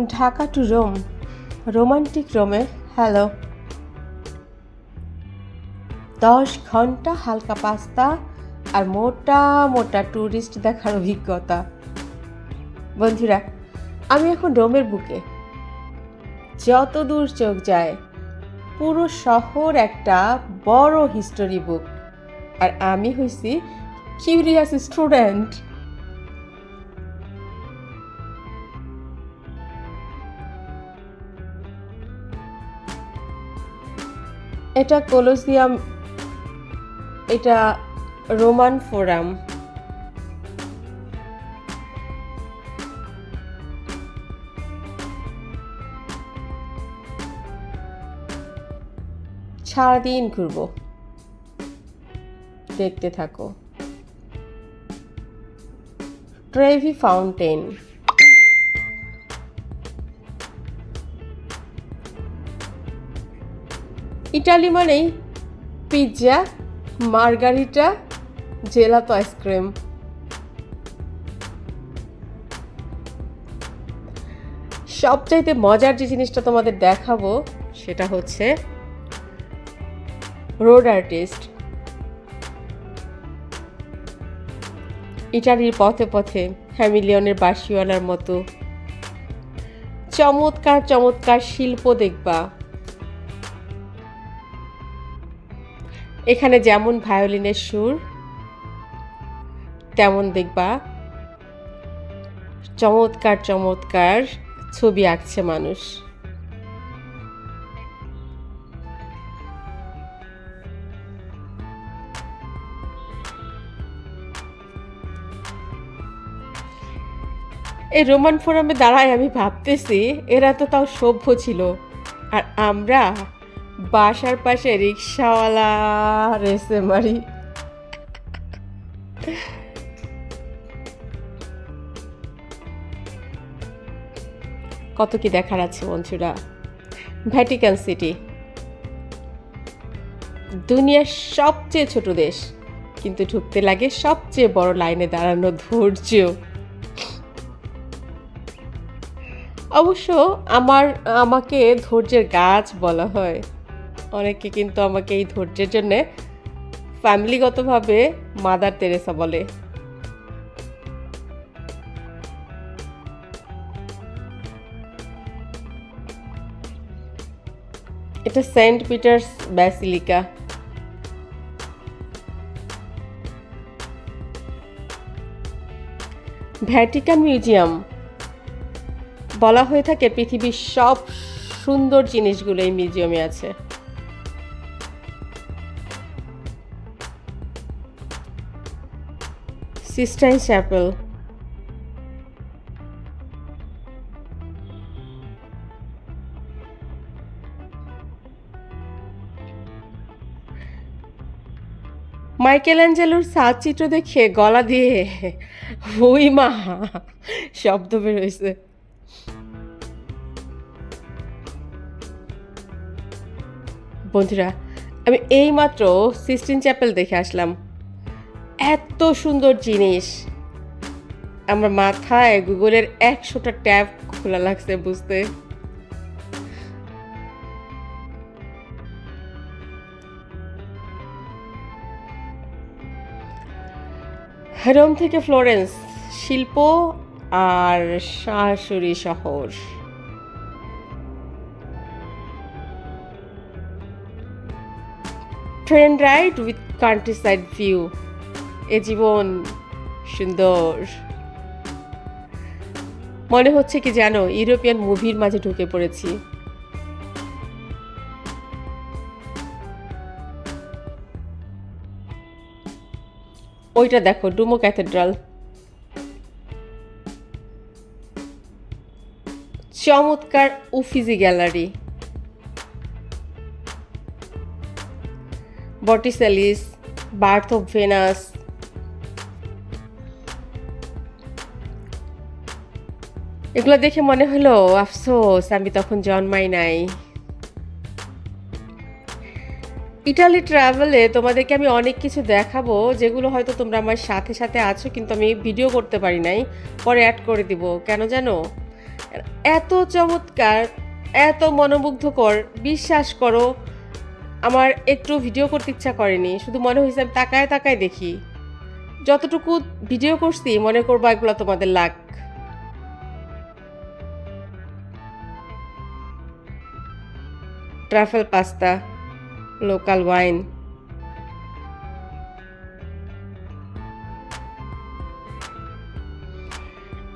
Dhaka to Rome romantic রোমে hello দশ ঘণ্টা হালকা পাস্তা আর মোটা মোটা ট্যুরিস্ট দেখার অভিজ্ঞতা। বন্ধুরা, আমি এখন রোমের বুকে। যত দূর চোখ যায়, পুরো শহর একটা বড় হিস্টোরি বুক আর আমি হইছি কিউরিয়াস স্টুডেন্ট এটা কোলোসিয়াম এটা রোমান ফোরাম। সারাদিন ঘুরবো। দেখতে থাকো। ট্রেভি ফাউন্টেন ইটালি মানেই pizza margherita, gelato ice cream. সবচাইতে মজার যে জিনিসটা তোমাদের দেখাবো, সেটা হচ্ছে রোড আর্টিস্ট। ইটালির পথে পথে হ্যামিলিয়নের বাসিওয়ালার মতো চমৎকার চমৎকার শিল্প দেখবা। এখানে যেমন ভায়োলিনের সুর, তেমন দেখবা চমৎকার চমৎকার ছবি আঁকছে মানুষ। এই রোমান ফোরামে দাঁড়ায় আমি ভাবতেছি, এরা তো তাও সভ্য ছিল। আর আমরা বাসার পাশে রিক্সাওয়ালা রেসে মারি। কত কি দেখার আছে বন্ধুরা? ভ্যাটিকান সিটি দুনিয়ার সবচেয়ে ছোট দেশ, কিন্তু ঢুকতে লাগে সবচেয়ে বড় লাইনে দাঁড়ানো ধৈর্য। অবশ্য আমার, আমাকে ধৈর্যের গাছ বলা হয়। অনেকে কিন্তু আমাকে এই ধৈর্যের জন্যে ফ্যামিলিগতভাবে মাদার তেরেসা বলে। এটা Saint Peter's Basilica. Vatican Museum. বলা হয়ে থাকে পৃথিবীর সব সুন্দর জিনিসগুলো এই মিউজিয়ামে আছে। সিস্টাইন চ্যাপেল মাইকেল অ্যাঞ্জেলোর সাজ চিত্র দেখে গলা দিয়ে ওই মা, শব্দ বেরোইছে। বন্ধুরা, আমি এইমাত্র সিস্টিন চ্যাপেল দেখে আসলাম। এত সুন্দর জিনিস। আমার মাথায় গুগলের একশোটা ট্যাব খোলা লাগছে, বুঝতে। রোম থেকে ফ্লোরেন্স, শিল্প আর শাশুড়ি শহর। Train ride with countryside view. এ জীবন সুন্দর। মনে হচ্ছে কি জানো ইউরোপিয়ান মুভির মাঝে ঢুকে পড়েছি। ওইটা দেখো, ডুমো ক্যাথেড্রাল। চমৎকার Uffizi Gallery. Botticelli's, Birth of Venus এগুলো দেখে মনে হলো, আফসোস, আমি তখন জন্মাই নাই। ইটালি ট্রাভেলে তোমাদেরকে আমি অনেক কিছু দেখাবো, যেগুলো হয়তো তোমরা আমার সাথে সাথে আছো, কিন্তু আমি ভিডিও করতে পারি নাই। পরে অ্যাড করে দিব, কেন জানো? এত চমৎকার, এত মনোমুগ্ধকর, বিশ্বাস করো, আমার একটু ভিডিও করতে ইচ্ছা করেনি। শুধু মনে হয়েছে আমি তাকায় তাকায় দেখি। যতটুকু ভিডিও করছি, মনে করব এগুলো তোমাদের লাগ ট্রাফেল পাস্তা, লোকাল ওয়াইন।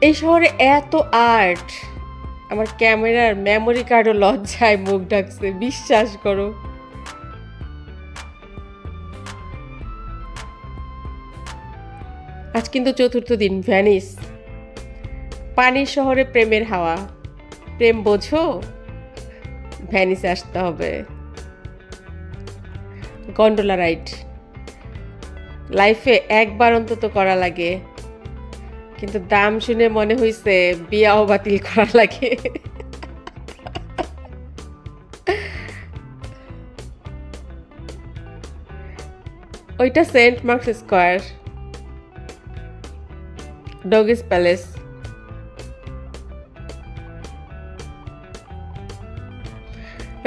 এই শহরে এত আর্ট। আমার ক্যামেরার মেমোরি কার্ডও লজ্জায় মুখ ডাকছে বিশ্বাস করো। আজ কিন্তু চতুর্থ দিন, ভ্যানিস। পানির শহরে প্রেমের হাওয়া। প্রেম বোঝো? ভ্যানিসে আসতে হবে। Gondola ride. লাইফে একবার অন্তত করা লাগে। কিন্তু দাম শুনে মনে হয়েছে বিয়াও বাতিল করা লাগে। ওইটা Saint Mark's Square. Doge's Palace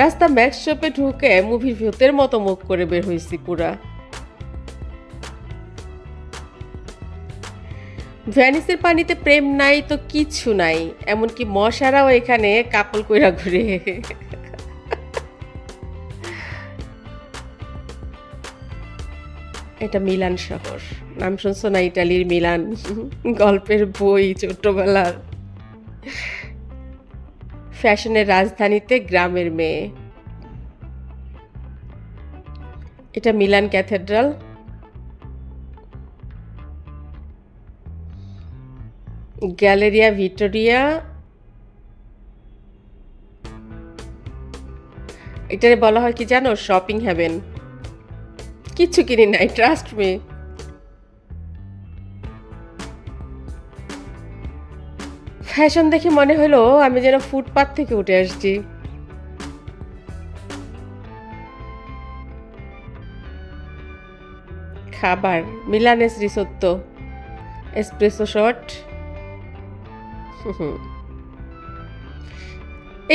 রাস্তা ম্যাক্স শপে ঢুকে মুভির ভূতের মতো মুখ করে বের হয়েছি পুরা। ভ্যানিসের পানিতে প্রেম নাই তো কিচ্ছু নাই, এমনকি মশারাও এখানে কাপল কইরা ঘুরে। এটা মিলান শহর। নাম শুনছো না ইটালির মিলান? গল্পের বই ছোট্টবেলার। ফ্যাশনের রাজধানীতে গ্রামের মেয়ে। এটা মিলান ক্যাথেড্রাল। Galleria Victoria. এটারে বলা হয় কি জানো? Shopping haven. কিচ্ছু কিনি নাই, ট্রাস্ট মি। ফ্যাশন দেখে মনে হলো আমি যেন ফুটপাথ থেকে উঠে আসছি। খাবার, মিলানেস রিসোত্তো, এসপ্রেসো শট।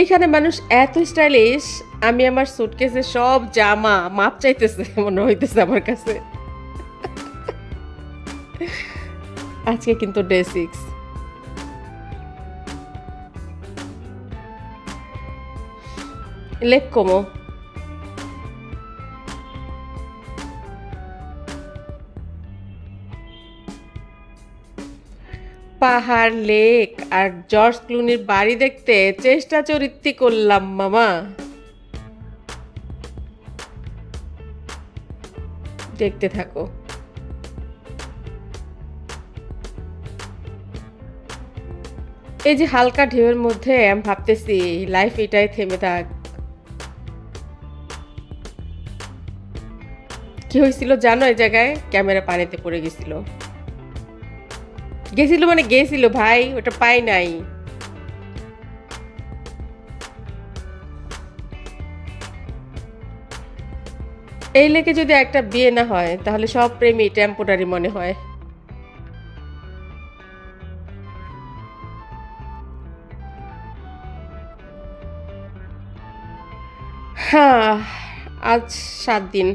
এইখানে মানুষ এত স্টাইলিশ, আমি আমার সুটকেসে সব জামা মাপ চাইতেছে, মনে হইতেছে আমার কাছে। আজকে কিন্তু ডে সিক্স লেক কমো পাহাড়, লেক আর জর্জ ক্লুনির বাড়ি দেখতে চেষ্টা চরিত্রি করলাম, মামা। দেখতে থাকো। এই যে হালকা ঢেউয়ের মধ্যে আমি ভাবতেছি লাইফ এটাই থেমে থাক। কি হয়েছিল জানো এই জায়গায়? ক্যামেরা পানিতে পড়ে গেছিল। গেছিল মানে গেছিল ভাই, ওটা পাই নাই। এই লেকে যদি একটা বিয়ে না হয়, তাহলে সব প্রেমই টেম্পোরারি মনে হয়। হ্যাঁ আজ সাত দিন।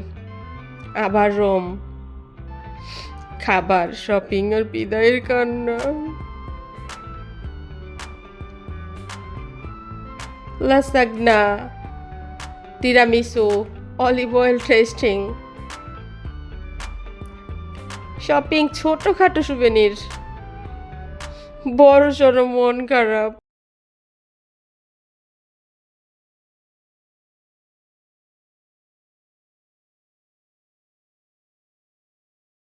আবার রোম। খাবার শপিং আর বিদায়ের কান্না। Lasagna tiramisu, olive oil tasting. Shopping ছোটোখাটো সুবেনির বড় সড়ো মন খারাপ।